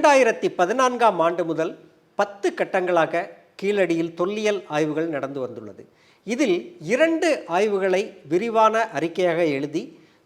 இரண்டாயிரத்தி பதினான்காம் ஆண்டு முதல் பத்து கட்டங்களாக கீழடியில் தொல்லியல் ஆய்வுகள் நடந்து வந்துள்ளது. இதில் இரண்டு ஆய்வுகளை விரிவான அறிக்கையாக எழுதி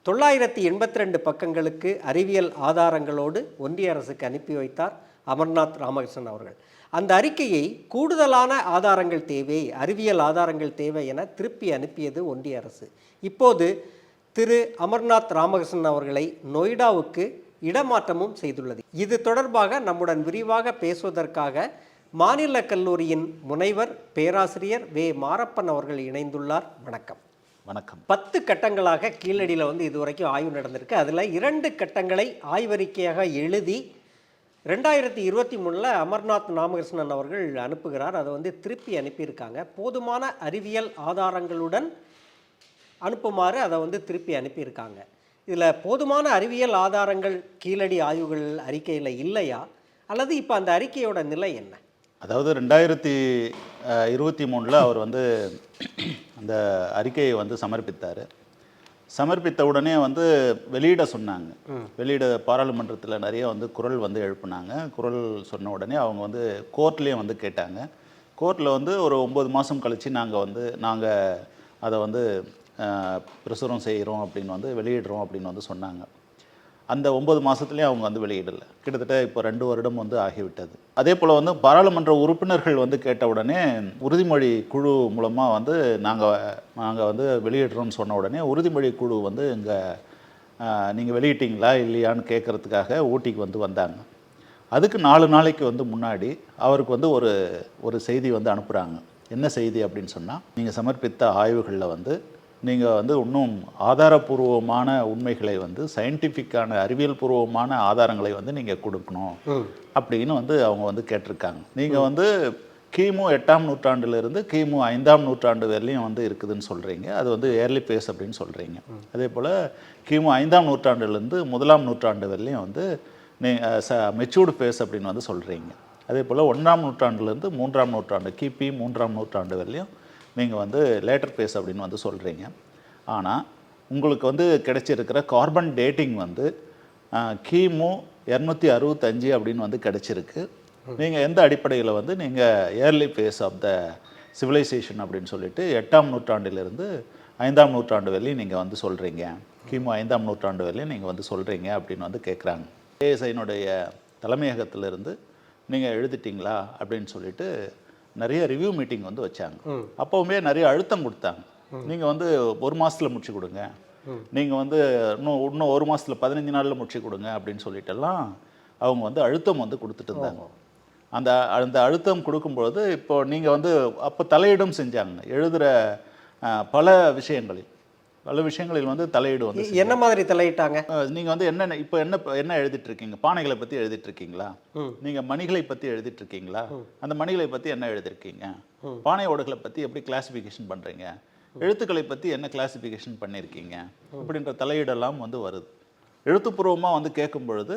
தொள்ளாயிரத்தி எண்பத்தி ரெண்டு பக்கங்களுக்கு அறிவியல் ஆதாரங்களோடு ஒன்றிய அரசுக்கு அனுப்பி வைத்தார் அமர்நாத் ராமகிருஷ்ணன் அவர்கள். அந்த அறிக்கையை கூடுதலான ஆதாரங்கள் தேவை அறிவியல் ஆதாரங்கள் தேவை என திருப்பி அனுப்பியது ஒன்றிய அரசு. இப்போது திரு அமர்நாத் ராமகிருஷ்ணன் அவர்களை நொய்டாவுக்கு இடமாற்றமும் செய்துள்ளது. இது தொடர்பாக நம்முடன் விரிவாக பேசுவதற்காக மாநில கல்லூரியின் முனைவர் பேராசிரியர் வே. மாரப்பன் அவர்கள் இணைந்துள்ளார். வணக்கம். வணக்கம். பத்து கட்டங்களாக கீழடியில் வந்து இதுவரைக்கும் ஆய்வு நடந்திருக்கு. அதில் இரண்டு கட்டங்களை ஆய்வறிக்கையாக எழுதி ரெண்டாயிரத்தி இருபத்தி மூணில் அமர்நாத் ராமகிருஷ்ணன் அவர்கள் அனுப்புகிறார். அதை வந்து திருப்பி அனுப்பியிருக்காங்க. போதுமான அறிவியல் ஆதாரங்களுடன் அனுப்புமாறு அதை வந்து திருப்பி அனுப்பியிருக்காங்க. இதில் போதுமான அறிவியல் ஆதாரங்கள் கீழடி ஆய்வுகள் அறிக்கையில் இல்லையா? அல்லது இப்போ அந்த அறிக்கையோட நிலை என்ன? அதாவது ரெண்டாயிரத்தி இருபத்தி மூணில் அவர் வந்து அந்த அறிக்கையை வந்து சமர்ப்பித்தார். சமர்ப்பித்த உடனே வந்து வெளியிட சொன்னாங்க. வெளியிட பாராளுமன்றத்தில் நிறைய வந்து குரல் வந்து எழுப்புனாங்க. குரல் சொன்ன உடனே அவங்க வந்து கோர்ட்லேயும் வந்து கேட்டாங்க. கோர்ட்டில் வந்து ஒரு ஒம்பது மாதம் கழித்து நாங்கள் வந்து நாங்கள் அதை வந்து பிரசுரம் செய்கிறோம் அப்படின்னு வந்து வெளியிடுறோம் அப்படின்னு வந்து சொன்னாங்க. அந்த ஒம்பது மாதத்துலேயும் அவங்க வந்து வெளியிடலை. கிட்டத்தட்ட இப்போ ரெண்டு வருடம் வந்து ஆகிவிட்டது. அதே போல் வந்து பாராளுமன்ற உறுப்பினர்கள் வந்து கேட்ட உடனே உறுதிமொழி குழு மூலமாக வந்து நாங்கள் நாங்கள் வந்து வெளியிடுறோம்னு சொன்ன உடனே உறுதிமொழி குழு வந்து இங்கே நீங்கள் வெளியிட்டீங்களா இல்லையான்னு கேட்குறதுக்காக ஊட்டிக்கு வந்து வந்தாங்க. அதுக்கு நாலு நாளைக்கு வந்து முன்னாடி அவருக்கு வந்து ஒரு ஒரு செய்தி வந்து அனுப்புகிறாங்க என்ன செய்தி அப்படின்னு சொன்னால் நீங்கள் சமர்ப்பித்த ஆய்வுகளில் வந்து நீங்கள் வந்து இன்னும் ஆதாரபூர்வமான உண்மைகளை வந்து சயின்டிஃபிக்கான அறிவியல் பூர்வமான ஆதாரங்களை வந்து நீங்கள் கொடுக்கணும் அப்படின்னு வந்து அவங்க வந்து கேட்டிருக்காங்க. நீங்கள் வந்து கிமு எட்டாம் நூற்றாண்டிலிருந்து கிமு ஐந்தாம் நூற்றாண்டு வரையிலையும் வந்து இருக்குதுன்னு சொல்கிறீங்க அது வந்து ஏர்லி பேஸ் அப்படின்னு சொல்கிறீங்க அதே போல் கிமு ஐந்தாம் நூற்றாண்டுலேருந்து முதலாம் நூற்றாண்டு வரையிலையும் வந்து நீ ச மெச்சூர்டு பேஸ் அப்படின்னு வந்து சொல்கிறீங்க அதே போல் ஒன்றாம் நூற்றாண்டுலேருந்து மூன்றாம் நூற்றாண்டு கிபி மூன்றாம் நூற்றாண்டு வரையிலையும் நீங்கள் வந்து லேட்டர் பேஸ் அப்படின்னு வந்து சொல்கிறீங்க ஆனால் உங்களுக்கு வந்து கிடைச்சிருக்கிற கார்பன் டேட்டிங் வந்து கிமு இரநூத்தி அறுபத்தஞ்சு அப்படின்னு வந்து கிடைச்சிருக்கு. நீங்கள் எந்த அடிப்படையில் வந்து நீங்கள் early phase of the civilisation அப்படின்னு சொல்லிட்டு எட்டாம் நூற்றாண்டிலிருந்து ஐந்தாம் நூற்றாண்டு வரையிலும் நீங்கள் வந்து சொல்கிறீங்க கிமு ஐந்தாம் நூற்றாண்டு வரையிலும் நீங்கள் வந்து சொல்கிறீங்க அப்படின்னு வந்து கேட்குறாங்க ஏஎஸ்ஐனுடைய தலைமையகத்திலிருந்து நீங்கள் எழுதிட்டீங்களா அப்படின்னு சொல்லிட்டு நிறைய ரிவ்யூ மீட்டிங் வந்து வச்சாங்க. அப்போவுமே நிறைய அழுத்தம் கொடுத்தாங்க. நீங்கள் வந்து ஒரு மாசத்துல முடிச்சு கொடுங்க. நீங்கள் வந்து இன்னும் இன்னும் ஒரு மாசத்துல பதினஞ்சு நாளில் முடிச்சு கொடுங்க அப்படின்னு சொல்லிட்டெல்லாம் அவங்க வந்து அழுத்தம் வந்து கொடுத்துட்டு இருந்தாங்க. அந்த அந்த அழுத்தம் கொடுக்கும்பொழுது இப்போ நீங்கள் வந்து அப்போ தலையிடும் செஞ்சாங்க. எழுதுகிற பல விஷயங்களில். பல விஷயங்களில் வந்து தலையீடு வந்து என்ன மாதிரி தலையிட்டாங்க? அஹ் நீங்க வந்து என்ன இப்போ என்ன என்ன எழுதிட்டு இருக்கீங்க பானைகளை பத்தி எழுதிட்டு இருக்கீங்களா நீங்க மணிகளை பத்தி எழுதிட்டு இருக்கீங்களா அந்த மணிகளை பத்தி என்ன எழுதிருக்கீங்க? பானை ஓடுகளை பத்தி எப்படி கிளாசிஃபிகேஷன் பண்றீங்க? எழுத்துக்களை பத்தி என்ன கிளாசிஃபிகேஷன் பண்ணியிருக்கீங்க அப்படின்ற தலையீடெல்லாம் வந்து வருது. எழுத்துப்பூர்வமா வந்து கேட்கும் பொழுது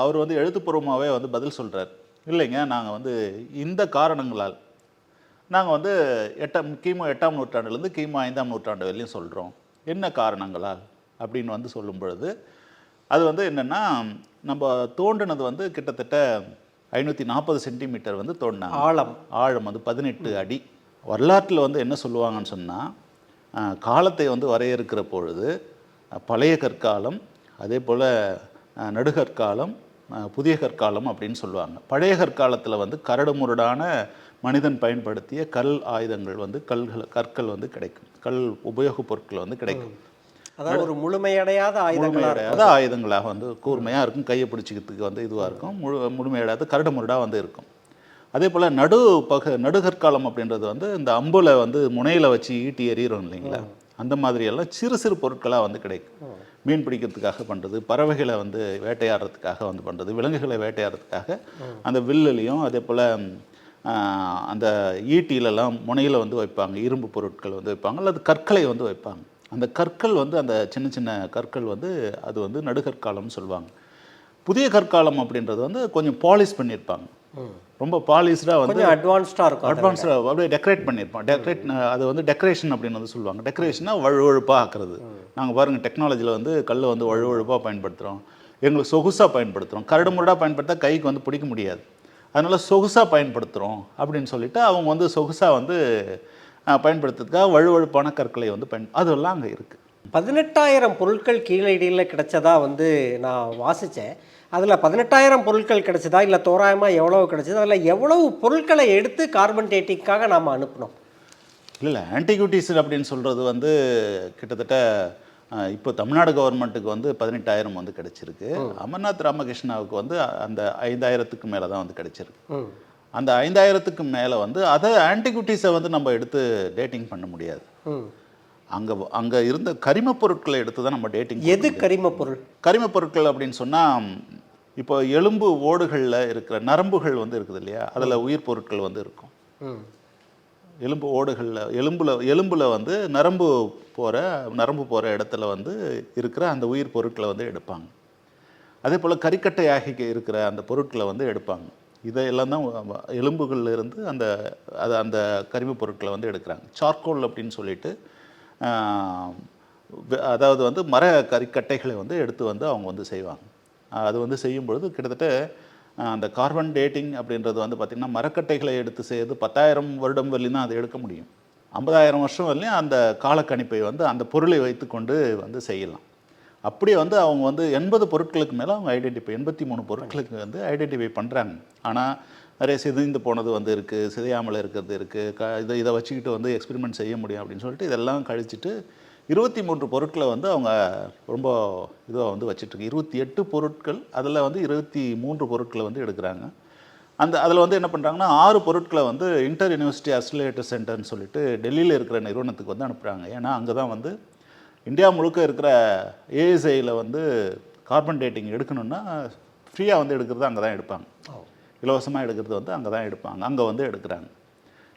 அவர் வந்து எழுத்துப்பூர்வமாவே வந்து பதில் சொல்றார். இல்லைங்க நாங்க வந்து இந்த காரணங்களால் நாங்கள் வந்து எட்டாம் கிமு எட்டாம் நூற்றாண்டுலேருந்து கிமு ஐந்தாம் நூற்றாண்டு வரையிலும் சொல்கிறோம் என்ன காரணங்களால்? அப்படின்னு வந்து சொல்லும் பொழுது அது வந்து என்னென்னா நம்ம தோண்டினது வந்து கிட்டத்தட்ட ஐநூற்றி நாற்பது சென்டிமீட்டர் வந்து தோண்டினாங்க. ஆழம். ஆழம் வந்து பதினெட்டு அடி. வரலாற்றில் வந்து என்ன சொல்லுவாங்கன்னு சொன்னால் காலத்தை வந்து வரையறுக்கிற பொழுது பழைய கற்காலம் அதே போல் நடுகற்காலம் புதிய கற்காலம் அப்படின்னு சொல்லுவாங்க. பழைய கற்காலத்தில் வந்து கரடுமுரடான மனிதன் பயன்படுத்திய கல் ஆயுதங்கள் வந்து கல்கள் கற்கள் வந்து கிடைக்கும். கல் உபயோகப் பொருட்கள் வந்து கிடைக்கும். அதாவது ஒரு முழுமையடையாத ஆயுதங்களா முழுமையடையாத ஆயுதங்களாக வந்து கூர்மையாக இருக்கும். கையை பிடிச்சிக்கிறதுக்கு வந்து இதுவாக இருக்கும். முழு முழுமையடையாத கரடுமுரடாக வந்து இருக்கும். அதே போல் நடு பக நடுகற்காலம் அப்படின்றது வந்து இந்த அம்புல வந்து முனையில் வச்சு ஈட்டி எறிகிறோம் இல்லைங்களா? அந்த மாதிரியெல்லாம் சிறு சிறு பொருட்களாக வந்து கிடைக்கும். மீன் பிடிக்கிறதுக்காக பண்ணுறது பறவைகளை வந்து வேட்டையாடுறதுக்காக வந்து பண்ணுறது விலங்குகளை வேட்டையாடுறதுக்காக அந்த வில்லுலையும் அதே போல் அந்த ஈட்டிலெல்லாம் முனையில் வந்து வைப்பாங்க. இரும்பு பொருட்கள் வந்து வைப்பாங்க. அல்லது கற்களை வந்து வைப்பாங்க. அந்த கற்கள் வந்து அந்த சின்ன சின்ன கற்கள் வந்து அது வந்து நடுகற்காலம்னு சொல்லுவாங்க. புதிய கற்காலம் அப்படின்றது வந்து கொஞ்சம் பாலிஷ் பண்ணியிருப்பாங்க. ரொம்ப பாலிஷ்டாக வந்து கொஞ்சம் அட்வான்ஸ்டா இருக்கும். அட்வான்ஸ்டாக அப்படியே டெக்கரேட் பண்ணியிருப்பான் டெக்கரேட் அது வந்து டெக்கரேஷன் அப்படின்னு வந்து சொல்லுவாங்க. டெக்கரேஷனாக வழுவழுப்பாக ஆக்குறது. நாங்கள் பாருங்கள் டெக்னாலஜியில் வந்து கல்லை வந்து வழுவழுப்பாக பயன்படுத்துகிறோம் எங்களுக்கு சொகுசாக பயன்படுத்துகிறோம் கரடு முரடாக பயன்படுத்தா கைக்கு வந்து பிடிக்க முடியாது. அதனால் சொகுசாக பயன்படுத்துகிறோம் அப்படின்னு சொல்லிட்டு அவங்க வந்து சொகுசாக வந்து பயன்படுத்துறதுக்காக வழுவழுப்பான கற்களை வந்து பயன் அதெல்லாம் அங்கே இருக்குது பதினெட்டாயிரம் பொருட்கள் கீழடியில் கிடைச்சதா வந்து நான் வாசித்தேன் அதில் பதினெட்டாயிரம் பொருட்கள் கிடைச்சதா இல்லை தோராயமாக எவ்வளவு கிடைச்சது அதில் எவ்வளவு பொருட்களை எடுத்து கார்பன் டேட்டிங்காக நாம் அனுப்பினோம்? இல்லை இல்லை ஆன்டிக்யூட்டிஸ் அப்படின்னு சொல்கிறது வந்து கிட்டத்தட்ட இப்போ தமிழ்நாடு கவர்மெண்ட்டுக்கு வந்து பதினெட்டாயிரம் வந்து கிடைச்சிருக்கு. அமர்நாத் ராமகிருஷ்ணாவுக்கு வந்து அந்த ஐந்தாயிரத்துக்கு மேலே தான் வந்து கிடைச்சிருக்கு. அந்த ஐந்தாயிரத்துக்கு மேலே வந்து அதை ஆன்டிக்யூட்டிஸை வந்து நம்ம எடுத்து டேட்டிங் பண்ண முடியாது. அங்கே அங்கே இருந்த கரிமப் பொருட்களை எடுத்து தான் நம்ம டேட்டிங் எது கரிம பொருள்? கரிமப் பொருட்கள் அப்படின்னு சொன்னால் இப்போ எலும்பு ஓடுகளில் இருக்கிற நரம்புகள் வந்து இருக்குது இல்லையா? அதில் உயிர் பொருட்கள் வந்து இருக்கும். எலும்பு ஓடுகளில் எலும்பில் எலும்பில் வந்து நரம்பு போகிற நரம்பு போகிற இடத்துல வந்து இருக்கிற அந்த உயிர் பொருட்களை வந்து எடுப்பாங்க. அதே போல் கறிக்கட்டையாகி இருக்கிற அந்த பொருட்களை வந்து எடுப்பாங்க. இதையெல்லாம் தான் எலும்புகளில் இருந்து அந்த அது அந்த கரிமப் பொருட்களை வந்து எடுக்கிறாங்க. சார்கோல் அப்படின்னு சொல்லிட்டு அதாவது வந்து மர கறிக்கட்டைகளை வந்து எடுத்து வந்து அவங்க வந்து செய்வாங்க. அது வந்து செய்யும் பொழுது கிட்டத்தட்ட அந்த கார்பன் டேட்டிங் அப்படின்றது வந்து பார்த்திங்கன்னா மரக்கட்டைகளை எடுத்து செய்யறது பத்தாயிரம் வருடம் வரலையும் தான் அதை எடுக்க முடியும். ஐம்பதாயிரம் வருஷம் வரலையும் அந்த காலக்கணிப்பை வந்து அந்த பொருளை வைத்துக்கொண்டு வந்து செய்யலாம். அப்படி வந்து அவங்க வந்து எண்பது பொருட்களுக்கு மேலே அவங்க ஐடென்டிஃபை எண்பத்தி மூணு பொருட்களுக்கு வந்து ஐடென்டிஃபை பண்ணுறாங்க ஆனால் நிறைய சிதைந்து போனது வந்து இருக்குது சிதையாமல் இருக்கிறது இருக்குது க இதை இதை வச்சுக்கிட்டு வந்து எக்ஸ்பெரிமெண்ட் செய்ய முடியும் அப்படின்னு சொல்லிட்டு இதெல்லாம் கழிச்சிட்டு இருபத்தி மூன்று பொருட்களை வந்து அவங்க ரொம்ப இதுவாக வந்து வச்சிட்ருக்கு இருபத்தி எட்டு பொருட்கள் அதில் வந்து இருபத்தி மூன்று பொருட்களை வந்து எடுக்கிறாங்க. அந்த அதில் வந்து என்ன பண்ணுறாங்கன்னா ஆறு பொருட்களை வந்து இன்டர் யூனிவர்சிட்டி அசிலேட்டர் சென்டர்னு சொல்லிட்டு டெல்லியில் இருக்கிற நிறுவனத்துக்கு வந்து அனுப்புகிறாங்க ஏன்னா அங்கே தான் வந்து இந்தியா முழுக்க இருக்கிற ஏஎஸ்ஐயில் வந்து கார்பன் டேட்டிங் எடுக்கணும்னா ஃப்ரீயாக வந்து எடுக்கிறது அங்கே தான் எடுப்பாங்க இலவசமாக எடுக்கிறது வந்து அங்கே தான் எடுப்பாங்க. அங்கே வந்து எடுக்கிறாங்க.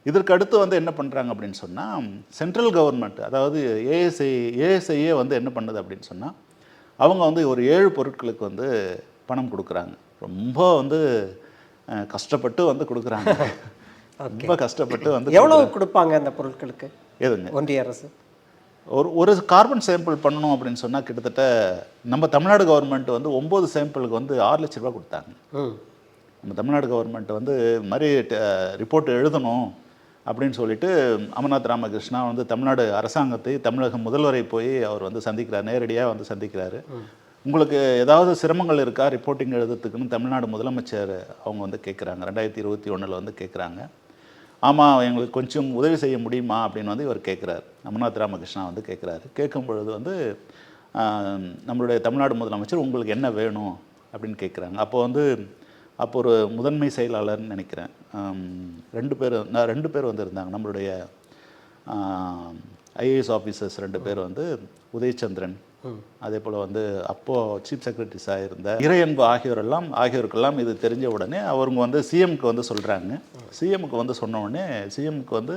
இதற்கு அடுத்து வந்து என்ன பண்ணுறாங்க அப்படின்னு சொன்னால் சென்ட்ரல் கவர்மெண்ட் அதாவது ஏஎஸ்ஐ ஏஎஸ்ஐயே வந்து என்ன பண்ணுது அப்படின்னு சொன்னால் அவங்க வந்து ஒரு ஏழு பொருட்களுக்கு வந்து பணம் கொடுக்குறாங்க. ரொம்ப வந்து கஷ்டப்பட்டு வந்து கொடுக்குறாங்க. ரொம்ப கஷ்டப்பட்டு வந்து எவ்வளவு கொடுப்பாங்க அந்த பொருட்களுக்கு? எதுங்க? ஒன்றிய அரசு. ஒரு ஒரு கார்பன் சாம்பிள் பண்ணணும் அப்படின்னு சொன்னால் கிட்டத்தட்ட நம்ம தமிழ்நாடு கவர்மெண்ட் வந்து ஒம்பது சாம்பிளுக்கு வந்து ஆறு லட்ச ரூபா கொடுத்தாங்க. நம்ம தமிழ்நாடு கவர்மெண்ட் வந்து இது மாதிரி ரிப்போர்ட் எழுதணும். அப்படின்னு சொல்லிட்டு அமர்நாத் ராமகிருஷ்ணா வந்து தமிழ்நாடு அரசாங்கத்தை தமிழக முதல்வரை போய் அவர் வந்து சந்திக்கிறார் நேரடியாக வந்து சந்திக்கிறாரு. உங்களுக்கு ஏதாவது சிரமங்கள் இருக்கா? ரிப்போர்ட்டிங் எழுதுறதுக்குன்னு தமிழ்நாடு முதலமைச்சர் அவங்க வந்து கேட்குறாங்க ரெண்டாயிரத்தி இருபத்தி ஒன்றில் வந்து கேட்குறாங்க ஆமாம் எங்களுக்கு கொஞ்சம் உதவி செய்ய முடியுமா? அப்படின்னு வந்து இவர் கேட்குறாரு அமர்நாத் ராமகிருஷ்ணா வந்து கேட்குறாரு கேட்கும் பொழுது வந்து நம்மளுடைய தமிழ்நாடு முதலமைச்சர் உங்களுக்கு என்ன வேணும்? அப்படின்னு கேட்குறாங்க அப்போ வந்து அப்போ ஒரு முதன்மை செயலாளர்னு நினைக்கிறேன். ரெண்டு பேர் நான் ரெண்டு பேர் வந்து இருந்தாங்க நம்மளுடைய ஐஏஎஸ் ஆஃபீஸர்ஸ் ரெண்டு பேர் வந்து உதயச்சந்திரன். அதே போல் வந்து அப்போது சீஃப் செக்ரட்டரிஸாக இருந்த இறையன்பு ஆகியோரெல்லாம் ஆகியோருக்கெல்லாம் இது தெரிஞ்ச உடனே அவங்க வந்து சிஎம்க்கு வந்து சொல்கிறாங்க சிஎம்க்கு வந்து சொன்ன உடனே சிஎம்க்கு வந்து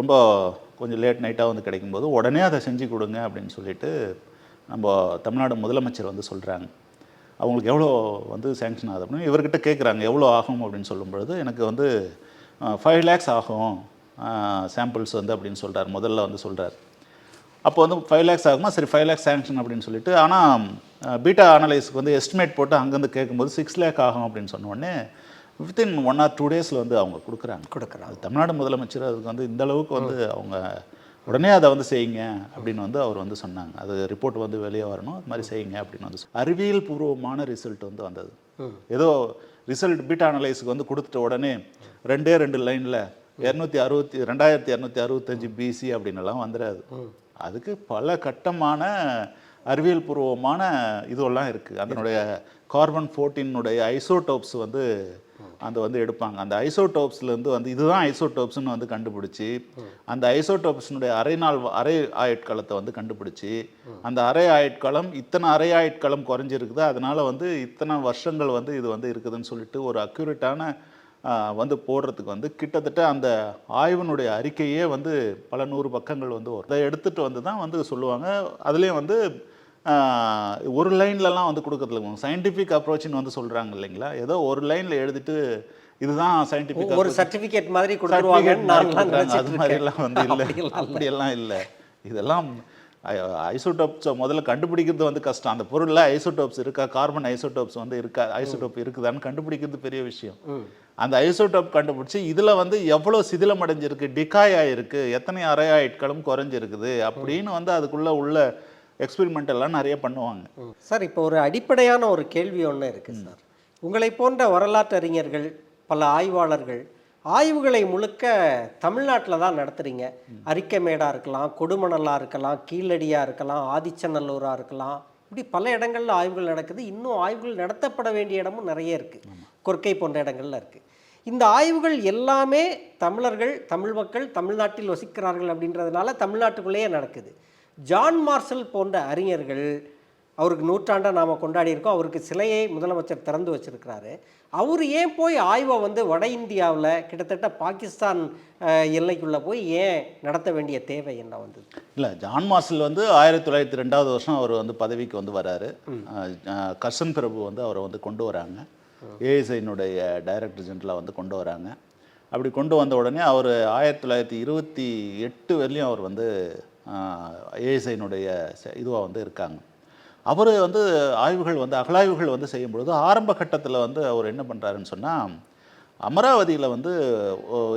ரொம்ப கொஞ்சம் லேட் நைட்டாக வந்து கிடைக்கும்போது உடனே அதை செஞ்சு கொடுங்க அப்படின்னு சொல்லிட்டு நம்ம தமிழ்நாடு முதலமைச்சர் வந்து சொல்கிறாங்க அவங்களுக்கு எவ்வளோ வந்து சேங்ஷன் ஆகுது அப்படின்னு இவர்கிட்ட கேட்குறாங்க எவ்வளோ ஆகும் அப்படின்னு சொல்லும் பொழுது எனக்கு வந்து ஃபைவ் லேக்ஸ் ஆகும் சாம்பிள்ஸ் வந்து அப்படின்னு சொல்கிறார் முதல்ல வந்து சொல்கிறார் அப்போ வந்து ஃபைவ் லேக்ஸ் ஆகுமா? சரி ஃபைவ் லேக்ஸ் சேங்ஷன் அப்படின்னு சொல்லிட்டு ஆனால் பீட்டா அனலைஸ்க்கு வந்து எஸ்டிமேட் போட்டு அங்கேருந்து கேட்கும்போது சிக்ஸ் லேக் ஆகும் அப்படின்னு சொன்ன உடனே வித்தின் ஒன் ஆர் டூ டேஸில் வந்து அவங்க கொடுக்குறாங்க. கொடுக்குறாங்க. அது தமிழ்நாடு முதலமைச்சர் அதுக்கு வந்து இந்த அளவுக்கு வந்து அவங்க உடனே அதை வந்து செய்யுங்க அப்படின்னு வந்து அவர் வந்து சொன்னாங்க. அது ரிப்போர்ட் வந்து வெளியே வரணும். அது மாதிரி செய்யுங்க அப்படின்னு வந்து அறிவியல் பூர்வமான ரிசல்ட் வந்து வந்தது. ஏதோ ரிசல்ட் பீட்டா அனலைஸுக்கு வந்து கொடுத்துட்ட உடனே ரெண்டே ரெண்டு லைனில் இரநூத்தி அறுபத்தி ரெண்டாயிரத்தி இரநூத்தி அறுபத்தஞ்சு பிசி அப்படின்னு எல்லாம் வந்துடாது. அதுக்கு பல கட்டமான அறிவியல் பூர்வமான இதுவெல்லாம் இருக்குது அதனுடைய கார்பன் ஃபோர்டீனுடைய ஐசோடோப்ஸ் வந்து அந்த வந்து எடுப்பாங்க. அந்த ஐசோடோப்ஸ்லேருந்து வந்து இதுதான் ஐசோடோப்ஸ்னு வந்து கண்டுபிடிச்சி அந்த ஐசோடோப்ஸினுடைய அரை நாள் அரை ஆயுட்காலத்தை வந்து கண்டுபிடிச்சி அந்த அரை ஆயுட்காலம் இத்தனை அரை ஆயுட்காலம் குறைஞ்சிருக்குது. அதனால் வந்து இத்தனை வருஷங்கள் வந்து இது வந்து இருக்குதுன்னு சொல்லிட்டு ஒரு அக்யூரேட்டான வந்து போடுறதுக்கு வந்து கிட்டத்தட்ட அந்த ஆய்வினுடைய அறிக்கையே வந்து பல நூறு பக்கங்கள் வந்து வரும். அதை எடுத்துகிட்டு வந்து தான் வந்து சொல்லுவாங்க. அதுலேயும் வந்து ஒரு லைன்லலாம் வந்து கொடுக்கறதுல சயின்டிஃபிக் அப்ரோச்னு வந்து சொல்கிறாங்க இல்லைங்களா? ஏதோ ஒரு லைனில் எழுதிட்டு இதுதான் சயின்டிஃபிக் ஒரு சர்டிபிகேட் மாதிரி கொடுத்துருவாங்கன்னு நான்லாம் அது மாதிரிலாம் வந்து இல்லை. அப்படியெல்லாம் இல்ல. இதெல்லாம் ஐசோடோப்ஸை முதல்ல கண்டுபிடிக்கிறது வந்து கஷ்டம். அந்த பொருளில் ஐசோடோப்ஸ் இருக்கா? கார்பன் ஐசோடோப்ஸ் வந்து இருக்கா? ஐசோடோப் இருக்குதான்னு கண்டுபிடிக்கிறது பெரிய விஷயம். அந்த ஐசோடோப் கண்டுபிடிச்சி இதில் வந்து எவ்வளோ சிதிலம் அடைஞ்சிருக்கு டிகாய் ஆயிருக்கு எத்தனை அரை ஆயிட்களும் குறைஞ்சிருக்குது. அப்படின்னு வந்து அதுக்குள்ளே உள்ள எக்ஸ்பெரிமெண்ட் எல்லாம் நிறைய பண்ணுவாங்க. சார் இப்போ ஒரு அடிப்படையான ஒரு கேள்வி ஒன்று இருக்குது சார். உங்களை போன்ற வரலாற்று அறிஞர்கள் பல ஆய்வாளர்கள் ஆய்வுகளை முழுக்க தமிழ்நாட்டில் தான் நடத்துகிறீங்க அரிக்கமேடாக இருக்கலாம் கொடுமணலாக இருக்கலாம் கீழடியாக இருக்கலாம் ஆதிச்சநல்லூராக இருக்கலாம். இப்படி பல இடங்கள்ல ஆய்வுகள் நடக்குது. இன்னும் ஆய்வுகள் நடத்தப்பட வேண்டிய இடமும் நிறைய இருக்குது கொர்க்கை போன்ற இடங்கள்ல இருக்குது இந்த ஆய்வுகள் எல்லாமே தமிழர்கள் தமிழ் மக்கள் தமிழ்நாட்டில் வசிக்கிறார்கள் அப்படின்றதுனால தமிழ்நாட்டுக்குள்ளேயே நடக்குது. ஜான் மார்சல் போன்ற அறிஞர்கள் அவருக்கு நூற்றாண்டை நாம் கொண்டாடி இருக்கோம். அவருக்கு சிலையை முதலமைச்சர் திறந்து வச்சிருக்கிறாரு. அவர் ஏன் போய் ஆய்வை வந்து வட இந்தியாவில் கிட்டத்தட்ட பாகிஸ்தான் எல்லைக்குள்ளே போய் ஏன் நடத்த வேண்டிய தேவை என்ன வந்தது? இல்லை ஜான் மார்சல் வந்து ஆயிரத்தி தொள்ளாயிரத்தி ரெண்டாவது வருஷம் அவர் வந்து பதவிக்கு வந்து வராரு. கர்சன் பிரபு வந்து அவரை வந்து கொண்டு வராங்க. ஏஎஸ்ஐனுடைய டைரக்டர் ஜெனரலாக வந்து கொண்டு வராங்க. அப்படி கொண்டு வந்த உடனே அவர் ஆயிரத்தி தொள்ளாயிரத்தி இருபத்தி எட்டு வரலையும் அவர் வந்து ஏஎஸ்ஐனுடைய இதுவாக வந்து இருக்காங்க. அவர் வந்து ஆய்வுகள் வந்து அகழாய்வுகள் வந்து செய்யும்பொழுது ஆரம்ப கட்டத்தில் வந்து அவர் என்ன பண்ணுறாருன்னு சொன்னால் அமராவதியில் வந்து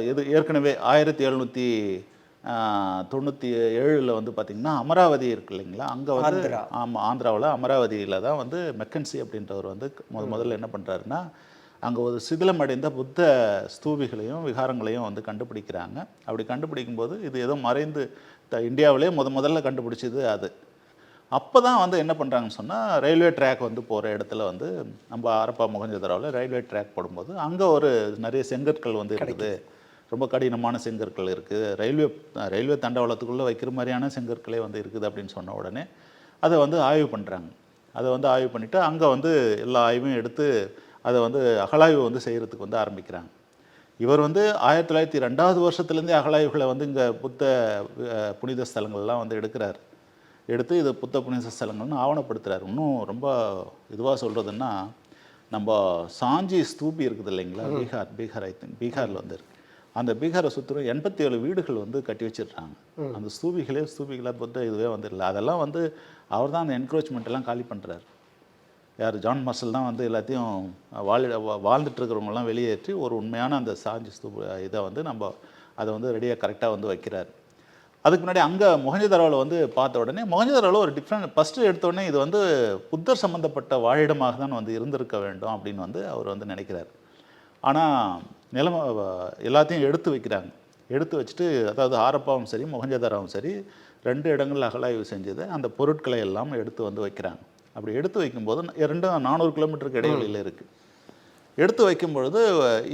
இது ஏற்கனவே ஆயிரத்தி எழுநூற்றி தொண்ணூற்றி ஏழில் வந்து பார்த்திங்கன்னா அமராவதி இருக்கு இல்லைங்களா? அங்கே வந்து. ஆமாம் ஆந்திராவில் அமராவதியில் தான் வந்து மெக்கன்சி அப்படின்றவர் வந்து முத முதல்ல என்ன பண்ணுறாருன்னா அங்கே ஒரு சிதிலமடைந்த புத்த ஸ்தூபிகளையும் விகாரங்களையும் வந்து கண்டுபிடிக்கிறாங்க. அப்படி கண்டுபிடிக்கும்போது இது ஏதோ மறைந்து த இந்தியாவிலே முத முதல்ல கண்டுபிடிச்சது அது. அப்போ தான் வந்து என்ன பண்ணுறாங்கன்னு சொன்னால் ரயில்வே ட்ராக் வந்து போகிற இடத்துல வந்து நம்ம அரப்பா முகஞ்சதராவில் ரயில்வே ட்ராக் போடும்போது அங்கே ஒரு நிறைய செங்கற்கள் வந்து இருக்குது ரொம்ப கடினமான செங்கற்கள் இருக்குது ரயில்வே ரயில்வே தண்டவாளத்துக்குள்ளே வைக்கிற மாதிரியான செங்கற்களே வந்து இருக்குது அப்படின்னு சொன்ன உடனே அதை வந்து ஆய்வு பண்ணுறாங்க அதை வந்து ஆய்வு பண்ணிவிட்டு அங்கே வந்து எல்லா ஆய்வையும் எடுத்து அதை வந்து அகழாய்வு வந்து செய்கிறதுக்கு வந்து ஆரம்பிக்கிறாங்க. இவர் வந்து ஆயிரத்தி தொள்ளாயிரத்தி ரெண்டாவது வருஷத்துலேருந்தே அகழாய்வுகளை வந்து இங்கே புத்த புனித ஸ்தலங்கள்லாம் வந்து எடுக்கிறார். எடுத்து இது புத்த புனித ஸ்தலங்கள்னு ஆவணப்படுத்துறாரு. இன்னும் ரொம்ப இதுவாக சொல்கிறதுன்னா நம்ம சாஞ்சி ஸ்தூபி இருக்குது இல்லைங்களா? பீகார் பீகார் ஐ திங்க் பீகாரில் வந்து அந்த பீகாரை சுற்றுலும் எண்பத்தி ஏழு வீடுகள் வந்து கட்டி வச்சிடுறாங்க. அந்த ஸ்தூபிகளே ஸ்தூபிகளாக புத்த இதுவே வந்து இல்லை அதெல்லாம் வந்து அவர் தான் அந்த என்க்ரோச்மெண்ட் எல்லாம் காலி பண்ணுறாரு யார்? ஜான் மார்சல் தான் வந்து எல்லாத்தையும் வாழ் வாழ்ந்துட்டுருக்கிறவங்கலாம் வெளியேற்றி ஒரு உண்மையான அந்த சாஞ்சி ஸ்தூப இதை வந்து நம்ம அதை வந்து ரெடியாக கரெக்டாக வந்து வைக்கிறார். அதுக்கு முன்னாடி அங்கே மொஹஞ்சதாரோவில் வந்து பார்த்த உடனே மொஹஞ்சதாரோவில் ஒரு டிஃப்ரெண்ட் ஃபஸ்ட்டு எடுத்தோடனே இது வந்து புத்தர் சம்மந்தப்பட்ட வாழிடமாக தான் வந்து இருந்திருக்க வேண்டும் அப்படின்னு வந்து அவர் வந்து நினைக்கிறார். ஆனால் நிலைமை எல்லாத்தையும் எடுத்து வைக்கிறாங்க. எடுத்து வச்சுட்டு அதாவது ஆரப்பாவும் சரி மொஹஞ்சதாராவும் சரி ரெண்டு இடங்களில் அகலாய்வு செஞ்சது அந்த பொருட்களை எல்லாம் எடுத்து வந்து வைக்கிறாங்க. அப்படி எடுத்து வைக்கும்போது ரெண்டும் நானூறு கிலோமீட்டருக்கு இடைவெளியில் இருக்குது எடுத்து வைக்கும் பொழுது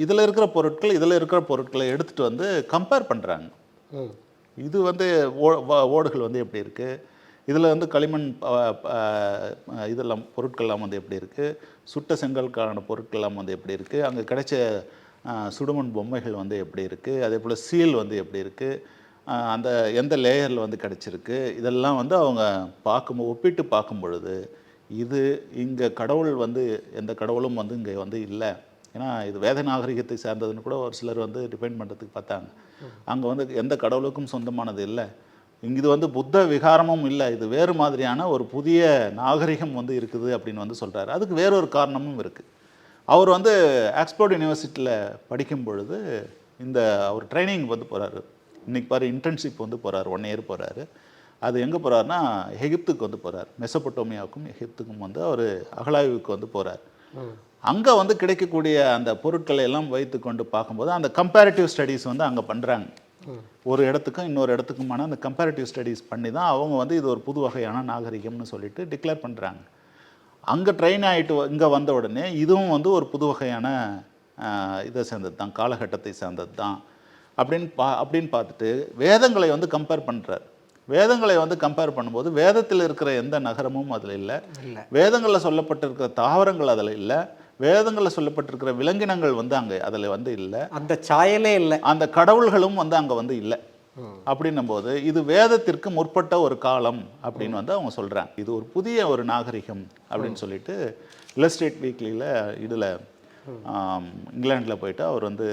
இதில் இருக்கிற பொருட்கள் இதில் இருக்கிற பொருட்களை எடுத்துகிட்டு வந்து கம்பேர் பண்ணுறாங்க இது வந்து ஓ- ஓடுகள் வந்து எப்படி இருக்குது இதில் வந்து களிமண் இதெல்லாம் பொருட்கள்லாம் வந்து எப்படி இருக்குது சுட்ட செங்கல்கான பொருட்கள்லாம் வந்து எப்படி இருக்குது அங்கே கிடைச்ச சுடுமண் பொம்மைகள் வந்து எப்படி இருக்குது அதே போல் சீல் வந்து எப்படி இருக்குது அந்த எந்த லேயரில் வந்து கிடச்சிருக்கு? இதெல்லாம் வந்து அவங்க பார்க்கும் ஒப்பிட்டு பார்க்கும் பொழுது இது இங்கே கடவுள் வந்து எந்த கடவுளும் வந்து இங்கே வந்து இல்லை. ஏன்னா இது வேத நாகரிகத்தை சார்ந்ததுன்னு கூட ஒரு சிலர் வந்து டிபெண்ட் பண்ணுறதுக்கு பார்த்தாங்க. அங்கே வந்து எந்த கடவுளுக்கும் சொந்தமானது இல்லை. இங்கே இது வந்து புத்த விகாரமும் இல்லை. இது வேறு மாதிரியான ஒரு புதிய நாகரிகம் வந்து இருக்குது அப்படின்னு வந்து சொல்கிறாரு அதுக்கு வேறொரு காரணமும் இருக்குது அவர் வந்து ஆக்ஸ்போர்ட் யூனிவர்சிட்டியில் படிக்கும் பொழுது இந்த அவர் ட்ரைனிங் வந்து போகிறாரு இன்றைக்கி பாரு இன்டர்ன்ஷிப் வந்து போகிறாரு ஒன் இயர் போகிறாரு அது எங்கே போகிறாருன்னா எகிப்துக்கு வந்து போகிறார் மெசபொட்டோமியாவுக்கும் எகிப்துக்கும் வந்து அவர் அகழாய்வுக்கு வந்து போகிறார் அங்கே வந்து கிடைக்கக்கூடிய அந்த பொருட்களை எல்லாம் வைத்து கொண்டு பார்க்கும்போது அந்த கம்பேரிட்டிவ் ஸ்டடீஸ் வந்து அங்கே பண்ணுறாங்க ஒரு இடத்துக்கும் இன்னொரு இடத்துக்குமான அந்த கம்பேரிட்டிவ் ஸ்டடீஸ் பண்ணி தான் அவங்க வந்து இது ஒரு புது வகையான நாகரிகம்னு சொல்லிட்டு டிக்ளேர் பண்ணுறாங்க அங்கே ட்ரெயின் ஆகிட்டு இங்கே வந்த உடனே இதுவும் வந்து ஒரு புது வகையான இதை சேர்ந்தது தான் காலகட்டத்தை சேர்ந்தது தான். அப்படின்னு பா அப்படின்னு பார்த்துட்டு வேதங்களை வந்து கம்பேர் பண்ணுறார் வேதங்களை வந்து கம்பேர் பண்ணும்போது வேதத்தில் இருக்கிற எந்த நகரமும் அதில் இல்லை. வேதங்களில் சொல்லப்பட்டிருக்கிற தாவரங்கள் அதில் இல்லை. வேதங்களில் சொல்லப்பட்டிருக்கிற விலங்கினங்கள் வந்து அங்கே அதில் வந்து இல்லை. அந்த சாயலே இல்லை. அந்த கடவுள்களும் வந்து அங்கே வந்து இல்லை. அப்படின்னும் போது இது வேதத்திற்கு முற்பட்ட ஒரு காலம் அப்படின்னு வந்து அவங்க சொல்கிறாங்க இது ஒரு புதிய ஒரு நாகரிகம் அப்படின்னு சொல்லிட்டு இலஸ்ட்ரேட் வீக்லியில் இதில் இங்கிலாண்டில் போயிட்டு அவர் வந்து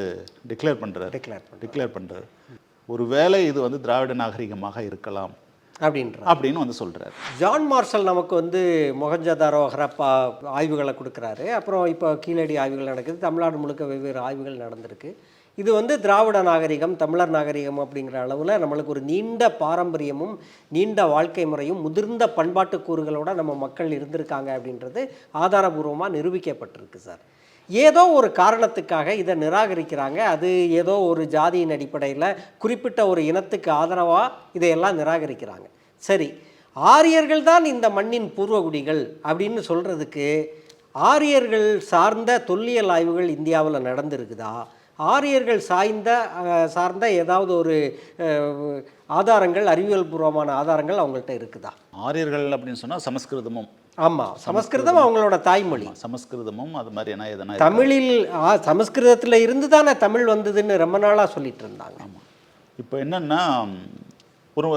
டிக்ளேர் பண்ணுறாரு டிக்ளேர் டிக்ளேர் பண்ணுறாரு ஒரு வேளை இது வந்து திராவிட நாகரிகமாக இருக்கலாம் அப்படின்ற. அப்படின்னு வந்து சொல்றாரு. ஜான் மார்ஷல் நமக்கு வந்து மொஹஞ்சதாரோ ஹரப்பா ஆய்வுகளை கொடுக்குறாரு. அப்புறம் இப்போ கீழடி ஆய்வுகள் நடக்குது. தமிழ்நாடு முழுக்க வெவ்வேறு ஆய்வுகள் நடந்திருக்கு. இது வந்து திராவிட நாகரிகம் தமிழர் நாகரிகம் அப்படிங்கிற அளவில் நம்மளுக்கு ஒரு நீண்ட பாரம்பரியமும் நீண்ட வாழ்க்கை முறையும் முதிர்ந்த பண்பாட்டு கூறுகளோட நம்ம மக்கள் இருந்திருக்காங்க அப்படின்றது ஆதாரபூர்வமாக நிரூபிக்கப்பட்டிருக்கு சார். ஏதோ ஒரு காரணத்துக்காக இதை நிராகரிக்கிறாங்க. அது ஏதோ ஒரு ஜாதியின் அடிப்படையில் குறிப்பிட்ட ஒரு இனத்துக்கு ஆதரவாக இதையெல்லாம் நிராகரிக்கிறாங்க. சரி ஆரியர்கள் தான் இந்த மண்ணின் பூர்வகுடிகள் அப்படின்னு சொல்கிறதுக்கு ஆரியர்கள் சார்ந்த தொல்லியல் ஆய்வுகள் இந்தியாவில் நடந்திருக்குதா? ஆரியர்கள் சாய்ந்த சார்ந்த ஏதாவது ஒரு ஆதாரங்கள் அறிவியல் பூர்வமான ஆதாரங்கள் அவங்கள்ட்ட இருக்குதா? ஆரியர்கள் அப்படின்னு சொன்னால் சமஸ்கிருதமும். ஆமாம் சமஸ்கிருதம். அவங்களோட தாய்மொழி. சமஸ்கிருதமும் அது மாதிரி என்ன எதனா தமிழில் ஆ, சமஸ்கிருதத்தில் இருந்து தானே தமிழ் வந்ததுன்னு ரொம்ப நாளாக சொல்லிட்டு இருந்தாங்க. ஆமாம் இப்போ என்னன்னா ஒரு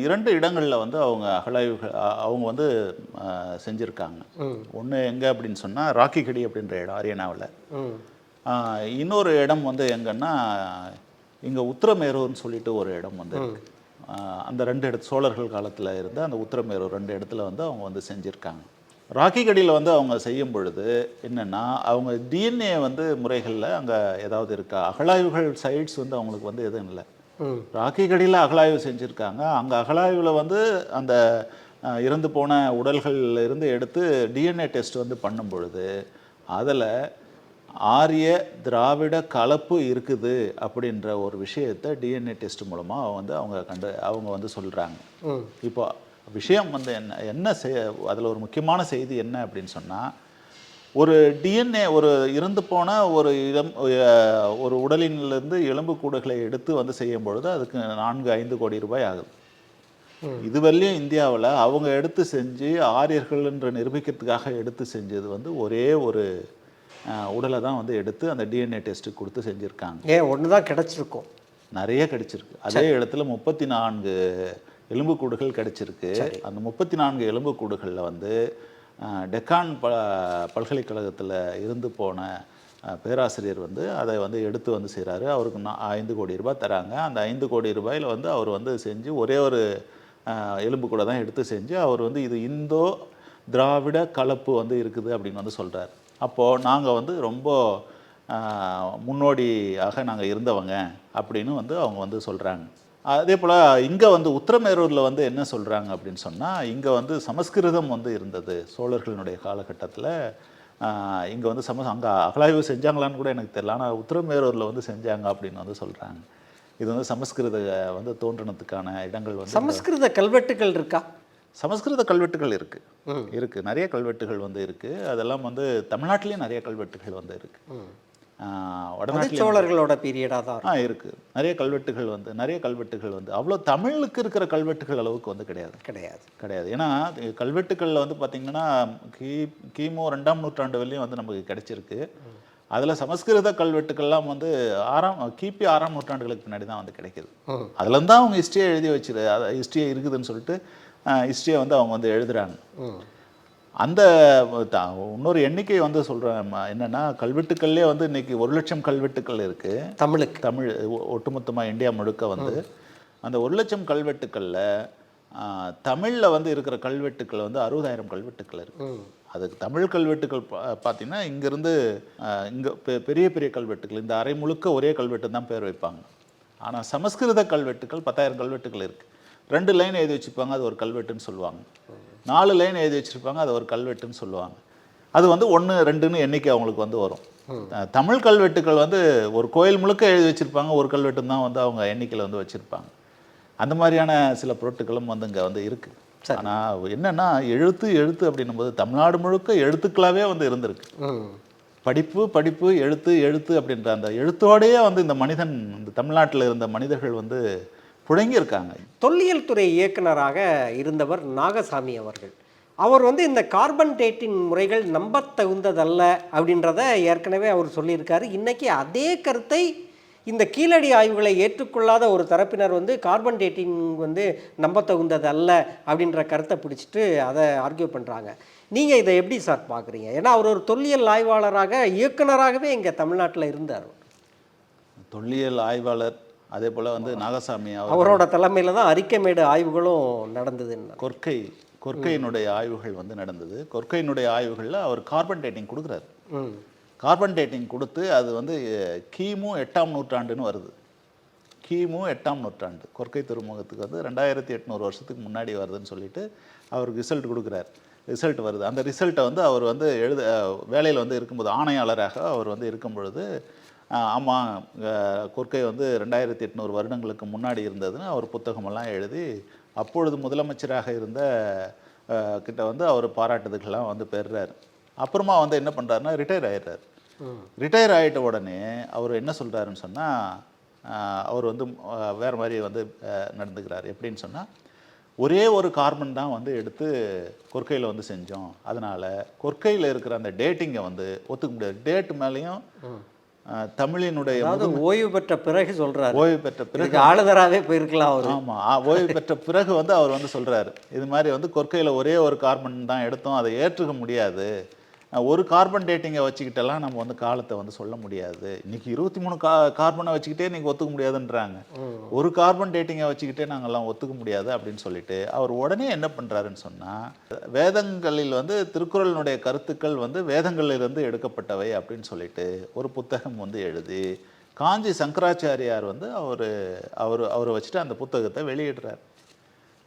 இரண்டு இடங்களில் வந்து அவங்க அகழாய்வுகள் அ- அவங்க வந்து செஞ்சிருக்காங்க. ஒன்று எங்கே அப்படின்னு சொன்னால் ராக்கிகடி அப்படின்ற இடம் அரியனாவில் ம். இன்னொரு இடம் வந்து எங்கன்னா இங்கே உத்திரமேரூர்னு சொல்லிட்டு ஒரு இடம் வந்து இருக்கு. ஆ, அந்த ரெண்டு இடத்து சோழர்கள் காலத்தில் இருந்த அந்த உத்திரமேரூர் ரெண்டு இடத்துல வந்து அவங்க வந்து செஞ்சுருக்காங்க. ராக்கிகடியில் வந்து அவங்க செய்யும் பொழுது என்னென்னா அவங்க டிஎன்ஏ வந்து முறைகளில் அங்கே ஏதாவது இருக்கா? அகழாய்வுகள் சைட்ஸ் வந்து அவங்களுக்கு வந்து எதுவும் இல்லை. ராக்கிகடியில் அகழாய்வு செஞ்சுருக்காங்க. அங்கே அகழாய்வில் வந்து அந்த இறந்து போன உடல்கள்ல இருந்து எடுத்து டிஎன்ஏ டெஸ்ட் வந்து பண்ணும் பொழுது அதில் ஆரிய திராவிட கலப்பு இருக்குது அப்படின்ற ஒரு விஷயத்தை டிஎன்ஏ டெஸ்ட் மூலமாக வந்து அவங்க கண்டு அவங்க வந்து சொல்கிறாங்க இப்போ விஷயம் வந்து என்ன என்ன செய் அதில் ஒரு முக்கியமான செய்தி என்ன அப்படின்னு சொன்னால் ஒரு டிஎன்ஏ ஒரு இறந்து போன ஒரு இளம் அஹ், ஒரு உடலினிலிருந்து எலும்புக்கூடுகளை எடுத்து வந்து செய்யும் பொழுது அதுக்கு நான்கு ஐந்து கோடி ரூபாய் ஆகுது. இதுவரையிலும் இந்தியாவில் அவங்க எடுத்து செஞ்சு ஆரியர்கள்ன்ற நிரூபிக்கிறதுக்காக எடுத்து செஞ்சது வந்து ஒரே ஒரு உடலை தான் வந்து எடுத்து அந்த டிஎன்ஏ டெஸ்ட்டு கொடுத்து செஞ்சுருக்காங்க. ஏன் ஒன்று தான் கிடச்சிருக்கும். நிறைய கிடைச்சிருக்கு. அதே இடத்துல முப்பத்தி நான்கு எலும்புக்கூடுகள் கிடைச்சிருக்கு. அந்த முப்பத்தி நான்கு எலும்புக்கூடுகளில் வந்து டெக்கான் ப பல்கலைக்கழகத்தில் இருந்து போன பேராசிரியர் வந்து அதை வந்து எடுத்து வந்து செய்கிறாரு அவருக்கு நா- ஐந்து கோடி ரூபாய் தராங்க. அந்த ஐந்து கோடி ரூபாயில் வந்து அவர் வந்து செஞ்சு ஒரே ஒரு அஹ், எலும்புக்கூடை தான் எடுத்து செஞ்சு அவர் வந்து இது இந்தோ திராவிட கலப்பு வந்து இருக்குது அப்படின்னு வந்து சொல்கிறார் அப்போது நாங்கள் வந்து ரொம்ப முன்னோடியாக நாங்கள் இருந்தவங்க அப்படின்னு வந்து அவங்க வந்து சொல்கிறாங்க அதே போல் இங்கே வந்து உத்தரமேரூரில் வந்து என்ன சொல்கிறாங்க அப்படின்னு சொன்னால் இங்கே வந்து சமஸ்கிருதம் வந்து இருந்தது சோழர்களுடைய காலகட்டத்தில். இங்கே வந்து சம அங்கே அகலாய்வு செஞ்சாங்களான்னு கூட எனக்கு தெரியல. ஆனால் உத்தரமேரூரில் வந்து செஞ்சாங்க அப்படின்னு வந்து சொல்கிறாங்க இது வந்து சமஸ்கிருத வந்து தோன்றினத்துக்கான இடங்கள் வந்து சமஸ்கிருத கல்வெட்டுகள் இருக்கா? சமஸ்கிருத கல்வெட்டுகள் இருக்குது இருக்குது நிறைய கல்வெட்டுகள் வந்து இருக்குது அதெல்லாம் வந்து தமிழ்நாட்டிலேயும் நிறைய கல்வெட்டுகள் வந்து இருக்குது அது வடநாட்டில் சோழர்களோட பீரியடாக தான் ஆ இருக்குது நிறைய கல்வெட்டுகள் வந்து நிறைய கல்வெட்டுகள் வந்து அவ்வளோ தமிழுக்கு இருக்கிற கல்வெட்டுகள் அளவுக்கு வந்து கிடையாது. கிடையாது. கிடையாது. ஏன்னா கல்வெட்டுகளில் வந்து பார்த்திங்கன்னா கி கிமு ரெண்டாம் நூற்றாண்டு வரையும் வந்து நமக்கு கிடைச்சிருக்கு. அதில் சமஸ்கிருத கல்வெட்டுக்கள்லாம் வந்து ஆறாம் கிபி ஆறாம் நூற்றாண்டுகளுக்கு பின்னாடி தான் வந்து கிடைக்குது. அதுலேருந்து தான் அவங்க ஹிஸ்ட்ரியை எழுதி வச்சிரு ஹிஸ்ட்ரியை இருக்குதுன்னு சொல்லிட்டு ஹிஸ்ட்ரியை வந்து அவங்க வந்து எழுதுறாங்க. ம். அந்த இன்னொரு எண்ணிக்கை வந்து சொல்கிறேன் என்னென்னா கல்வெட்டுக்கள்லேயே வந்து இன்னைக்கு ஒரு லட்சம் கல்வெட்டுக்கள் இருக்குது தமிழுக்கு. தமிழ் ஒ- ஒட்டுமொத்தமா இந்தியா முழுக்க வந்து. அந்த ஒரு லட்சம் கல்வெட்டுக்களில் தமிழில் வந்து இருக்கிற கல்வெட்டுக்கள் வந்து அறுபதாயிரம் கல்வெட்டுக்கள் இருக்கு. ம். அதுக்கு தமிழ் கல்வெட்டுக்கள் பார்த்தீங்கன்னா இங்கேருந்து இங்கே பெரிய பெரிய கல்வெட்டுக்கள் இந்த அரை முழுக்க ஒரே கல்வெட்டு தான் பேர் வைப்பாங்க. ஆனால் சமஸ்கிருத கல்வெட்டுக்கள் பத்தாயிரம் கல்வெட்டுக்கள் இருக்குது ரெண்டு லைன் எழுதி வச்சுருப்பாங்க அது ஒரு கல்வெட்டுன்னு சொல்லுவாங்க. நாலு லைன் எழுதி வச்சுருப்பாங்க அது ஒரு கல்வெட்டுன்னு சொல்லுவாங்க. அது வந்து ஒன்று ரெண்டுன்னு எண்ணிக்கை அவங்களுக்கு வந்து வரும். தமிழ் கல்வெட்டுக்கள் வந்து ஒரு கோயில் முழுக்க எழுதி வச்சுருப்பாங்க ஒரு கல்வெட்டுன்னு தான் வந்து அவங்க எண்ணிக்கையில் வந்து வச்சுருப்பாங்க. அந்த மாதிரியான சில பொருட்களும் வந்து இங்கே வந்து இருக்குது ஆனால் என்னன்னா எழுத்து எழுத்து அப்படின்னும்போது தமிழ்நாடு முழுக்க எழுத்துக்களாகவே வந்து இருந்திருக்கு. படிப்பு படிப்பு எழுத்து எழுத்து அப்படின்ற அந்த எழுத்தோடையே வந்து இந்த மனிதன் இந்த தமிழ்நாட்டில் இருந்த மனிதர்கள் வந்து புழங்கியிருக்காங்க. தொல்லியல் துறை இயக்குனராக இருந்தவர் நாகசாமி அவர்கள். அவர் வந்து இந்த கார்பன் டேட்டிங் முறைகள் நம்பத் தகுந்ததல்ல அப்படின்றத ஏற்கனவே அவர் சொல்லியிருக்காரு. இன்னைக்கு அதே கருத்தை இந்த கீழடி ஆய்வுகளை ஏற்றுக்கொள்ளாத ஒரு தரப்பினர் வந்து கார்பன் டேட்டிங் வந்து நம்பத் தகுந்தது அல்ல அப்படின்ற கருத்தை பிடிச்சிட்டு அதை ஆர்கியூ பண்ணுறாங்க நீங்கள் இதை எப்படி சார் பார்க்குறீங்க? ஏன்னா அவர் ஒரு தொல்லியல் ஆய்வாளராக இயக்குனராகவே இங்கே தமிழ்நாட்டில் இருந்தார். தொல்லியல் ஆய்வாளர் அதே போல் வந்து நாகசாமி அவர் அவரோட தலைமையில் தான் அரிக்கமேடு ஆய்வுகளும் நடந்ததுன்னு கொற்கை கொற்கையினுடைய ஆய்வுகள் வந்து நடந்தது. கொற்கையினுடைய ஆய்வுகளில் அவர் கார்பன் டேட்டிங் கொடுக்குறாரு. கார்பன் டேட்டிங் கொடுத்து அது வந்து கிமு எட்டாம் நூற்றாண்டுன்னு வருது. கிமு எட்டாம் நூற்றாண்டு. கொற்கை துறைமுகத்துக்கு வந்து ரெண்டாயிரத்தி எட்நூறு வருஷத்துக்கு முன்னாடி வருதுன்னு சொல்லிட்டு அவருக்கு ரிசல்ட் கொடுக்குறாரு. ரிசல்ட் வருது. அந்த ரிசல்ட்டை வந்து அவர் வந்து எழுத வேலையில் வந்து இருக்கும்போது ஆணையாளராக அவர் வந்து இருக்கும் பொழுது ஆமாம் கொற்கை வந்து ரெண்டாயிரத்தி எட்நூறு வருடங்களுக்கு முன்னாடி இருந்ததுன்னு அவர் புத்தகமெல்லாம் எழுதி அப்பொழுது முதலமைச்சராக இருந்த கிட்ட வந்து அவர் பாராட்டுதல்கள்லாம் வந்து பெறுறாரு. அப்புறமா வந்து என்ன பண்ணுறாருன்னா ரிட்டையர் ஆயிடுறாரு. ரிட்டையர் ஆகிட்ட உடனே அவர் என்ன சொல்கிறாருன்னு சொன்னால் அவர் வந்து வேற மாதிரி வந்து நடந்துக்கிறார். எப்படின்னு சொன்னால் ஒரே ஒரு கார்பன் தான் வந்து எடுத்து கொற்கையில் வந்து செஞ்சோம். அதனால் கொற்கையில் இருக்கிற அந்த டேட்டிங்கை வந்து ஒத்துக்க முடியாது. டேட் மேலேயும் தமிழினுடைய அதாவது ஓய்வு பெற்ற பிறகு சொல்றாரு. ஓய்வு பெற்ற பிறகு இதுக்கு ஆளுநராகவே போயிருக்கலாம் அவர். ஆமா ஓய்வு பெற்ற பிறகு வந்து அவர் வந்து சொல்றாரு. இது மாதிரி வந்து கொற்கையில் ஒரே ஒரு கார்பன் தான் எடுத்தோம் அதை ஏற்றுக்க முடியாது. ஒரு கார்பன் டேட்டிங்கை வச்சுக்கிட்டெல்லாம் நம்ம வந்து காலத்தை வந்து சொல்ல முடியாது. இன்னைக்கு இருபத்தி மூணு கா கார்பனை வச்சுக்கிட்டே நீங்கள் ஒத்துக்க முடியாதுன்றாங்க. ஒரு கார்பன் டேட்டிங்கை வச்சுக்கிட்டே நாங்கெல்லாம் ஒத்துக்க முடியாது அப்படின்னு சொல்லிட்டு அவர் உடனே என்ன பண்றாருன்னு சொன்னா வேதங்களில் வந்து திருக்குறளினுடைய கருத்துக்கள் வந்து வேதங்களிலிருந்து எடுக்கப்பட்டவை அப்படின்னு சொல்லிட்டு ஒரு புத்தகம் வந்து எழுதி காஞ்சி சங்கராச்சாரியார் வந்து அவர் அவர் அவரை வச்சுட்டு அந்த புத்தகத்தை வெளியிடுறார்.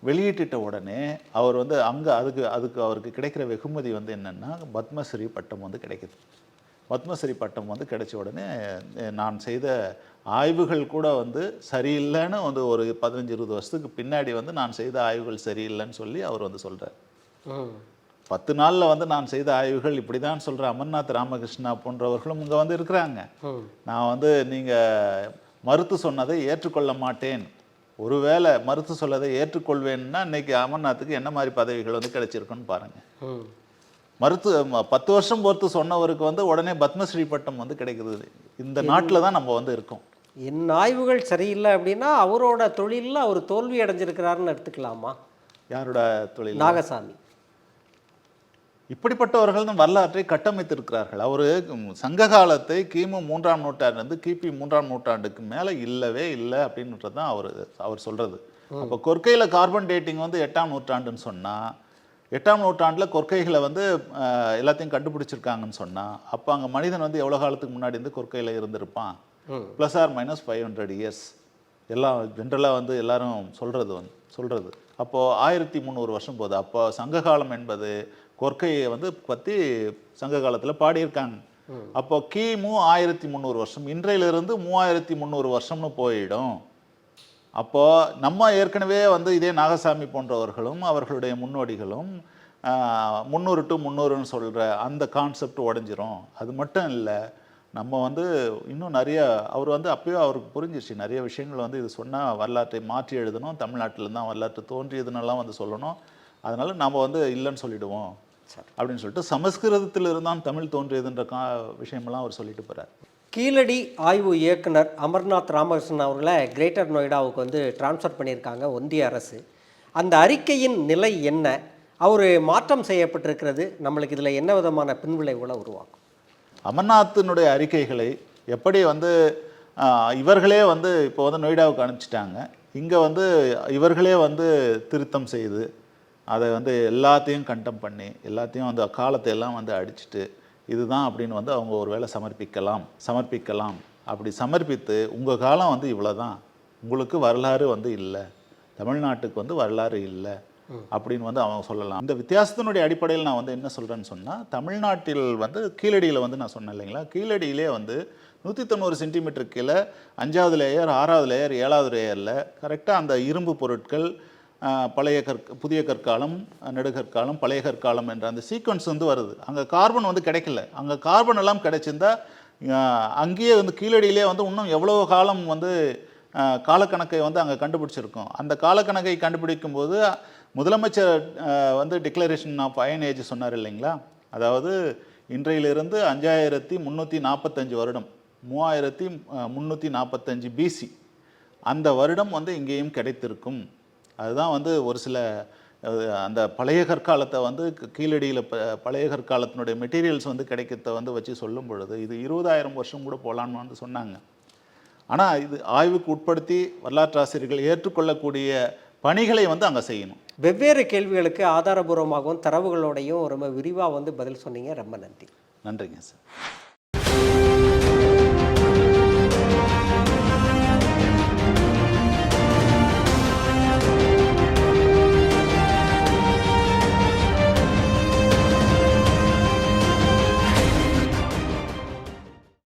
வெளியிட்டுட்ட உடனே அவர் வந்து அங்கே அதுக்கு அதுக்கு அவருக்கு கிடைக்கிற வெகுமதி வந்து என்னென்னா பத்மஸ்ரீ பட்டம் வந்து கிடைக்குது. பத்மஸ்ரீ பட்டம் வந்து கிடைச்ச உடனே நான் செய்த ஆய்வுகள் கூட வந்து சரியில்லைன்னு வந்து ஒரு பதினஞ்சு இருபது வருஷத்துக்கு பின்னாடி வந்து நான் செய்த ஆய்வுகள் சரியில்லைன்னு சொல்லி அவர் வந்து சொல்கிறார் பத்து நாளில் வந்து நான் செய்த ஆய்வுகள் இப்படி தான் சொல்கிற அமர்நாத் ராமகிருஷ்ணா போன்றவர்களும் இங்கே வந்து இருக்கிறாங்க. நான் வந்து நீங்கள் மறுத்து சொன்னதை ஏற்றுக்கொள்ள மாட்டேன். ஒருவேளை மறுத்து சொல்லதை ஏற்றுக்கொள்வேன்னா இன்னைக்கு அமர்நாத்துக்கு என்ன மாதிரி பதவிகள் வந்து கிடைச்சிருக்குன்னு பாருங்க. ம் மறுத்து பத்து வருஷம் பொறுத்து சொன்னவருக்கு வந்து உடனே பத்மஸ்ரீ பட்டம் வந்து கிடைக்குது. இந்த நாட்டில் தான் நம்ம வந்து இருக்கோம். என் ஆய்வுகள் சரியில்லை அப்படின்னா அவரோட தொழிலில் அவர் தோல்வி அடைஞ்சிருக்கிறாருன்னு எடுத்துக்கலாமா? யாரோட தொழில்? நாகசாமி. இப்படிப்பட்டவர்கள் தான் வரலாற்றை கட்டமைத்திருக்கிறார்கள். அவர் சங்க காலத்தை கிமு மூன்றாம் நூற்றாண்டுலேருந்து கிபி மூன்றாம் நூற்றாண்டுக்கு மேலே இல்லவே இல்லை அப்படின்றது தான் அவர் அவர் சொல்கிறது அப்போ கொற்கையில் கார்பன் டேட்டிங் வந்து எட்டாம் நூற்றாண்டுன்னு சொன்னால் எட்டாம் நூற்றாண்டில் கொற்கைகளை வந்து எல்லாத்தையும் கண்டுபிடிச்சிருக்காங்கன்னு சொன்னால் அப்போ அங்கே மனிதன் வந்து எவ்வளோ காலத்துக்கு முன்னாடி இருந்து கொற்கையில் இருந்திருப்பான். Plus or minus five hundred years எல்லாம் ஜென்ரலாக வந்து எல்லாரும் சொல்கிறது வந்து சொல்கிறது அப்போது ஆயிரத்தி முந்நூறு வருஷம் போகுது. அப்போ சங்ககாலம் என்பது கொற்கையை வந்து பற்றி சங்க காலத்தில் பாடியிருக்காங்க. அப்போ கிமு ஆயிரத்தி முந்நூறு வருஷம் இன்றையிலிருந்து மூவாயிரத்தி முந்நூறு வருஷம்னு போயிடும். அப்போது நம்ம ஏற்கனவே வந்து இதே நாகசாமி போன்றவர்களும் அவர்களுடைய முன்னோடிகளும் முந்நூறு டு முந்நூறுன்னு சொல்கிற அந்த கான்செப்ட் உடஞ்சிரும். அது மட்டும் இல்லை நம்ம வந்து இன்னும் நிறைய அவர் வந்து அப்பயே அவருக்கு புரிஞ்சிச்சு நிறைய விஷயங்கள் வந்து இது சொன்னால் வரலாற்றை மாற்றி எழுதணும் தமிழ்நாட்டில் தான் வரலாற்று தோன்றியதுன்னெல்லாம் வந்து சொல்லணும். அதனால் நம்ம வந்து இல்லைன்னு சொல்லிவிடுவோம் அப்படின்னு சொல்லிட்டு சமஸ்கிருதத்தில் இருந்தான் தமிழ் தோன்றியதுன்ற கா விஷயமெல்லாம் அவர் சொல்லிட்டு போகிறார் கீழடி ஆய்வு இயக்குனர் அமர்நாத் ராமகிருஷ்ணன் அவர்களை கிரேட்டர் நொய்டாவுக்கு வந்து ட்ரான்ஸ்ஃபர் பண்ணியிருக்காங்க ஒன்றிய அரசு. அந்த அறிக்கையின் நிலை என்ன? அவர் மாற்றம் செய்யப்பட்டிருக்கிறது. நம்மளுக்கு இதில் என்ன விதமான பின்விளைவுகளை உருவாக்கும்? அமர்நாத்தினுடைய அறிக்கைகளை எப்படி வந்து இவர்களே வந்து இப்போ வந்து நொய்டாவுக்கு அனுப்பிச்சிட்டாங்க. இங்கே வந்து இவர்களே வந்து திருத்தம் செய்து அதை வந்து எல்லாத்தையும் கண்டம் பண்ணி எல்லாத்தையும் அந்த காலத்தை எல்லாம் வந்து அடிச்சிட்டு இதுதான் அப்படின்னு வந்து அவங்க ஒரு வேளை சமர்ப்பிக்கலாம் சமர்ப்பிக்கலாம். அப்படி சமர்ப்பித்து உங்கள் காலம் வந்து இவ்வளோதான் உங்களுக்கு வரலாறு வந்து இல்லை. தமிழ்நாட்டுக்கு வந்து வரலாறு இல்லை. அப்படின்னு வந்து அவங்க சொல்லலாம். இந்த வித்தியாசத்தினுடைய அடிப்படையில் நான் வந்து என்ன சொல்கிறேன்னு சொன்னால் தமிழ்நாட்டில் வந்து கீழடியில் வந்து நான் சொன்னேன் இல்லைங்களா? கீழடியிலே வந்து நூற்றி தொண்ணூறு சென்டிமீட்டர் கீழே அஞ்சாவது லேயர் ஆறாவது லேயர் ஏழாவது லேயரில் கரெக்டாக அந்த இரும்பு பொருட்கள் பழைய கற்க புதிய கற்காலம் நெடுகற்காலம் பழைய கற்காலம் என்ற அந்த சீக்வன்ஸ் வந்து வருது. அங்கே கார்பன் வந்து கிடைக்கல. அங்கே கார்பன் எல்லாம் கிடைச்சிருந்தா அங்கேயே வந்து கீழடியிலே வந்து இன்னும் எவ்வளோ காலம் வந்து காலக்கணக்கை வந்து அங்கே கண்டுபிடிச்சிருக்கோம். அந்த காலக்கணக்கை கண்டுபிடிக்கும் போது முதலமைச்சர் வந்து டிக்ளரேஷன் ஆஃப் அயன் ஏஜ் சொன்னார் இல்லைங்களா? அதாவது இன்றையிலிருந்து அஞ்சாயிரத்தி முந்நூற்றி நாற்பத்தஞ்சு வருடம் மூவாயிரத்தி முந்நூற்றி நாற்பத்தஞ்சு பிசி அந்த வருடம் வந்து இங்கேயும் கிடைத்திருக்கும். அதுதான் வந்து ஒரு சில அந்த பழைய கற்காலத்தை வந்து கீழடியில் ப பழைய கற்காலத்தினுடைய மெட்டீரியல்ஸ் வந்து கிடைக்கிறத வந்து வச்சு சொல்லும் பொழுது இது இருபதாயிரம் வருஷம் கூட போகலான்னு வந்து சொன்னாங்க. ஆனால் இது ஆய்வுக்கு உட்படுத்தி வரலாற்று ஆசிரியர்கள் ஏற்றுக்கொள்ளக்கூடிய பணிகளை வந்து அங்கே செய்யணும். வெவ்வேறு கேள்விகளுக்கு ஆதாரபூர்வமாகவும் தரவுகளோடையும் ரொம்ப விரிவாக வந்து பதில் சொன்னீங்க. ரொம்ப நன்றி. நன்றிங்க சார்.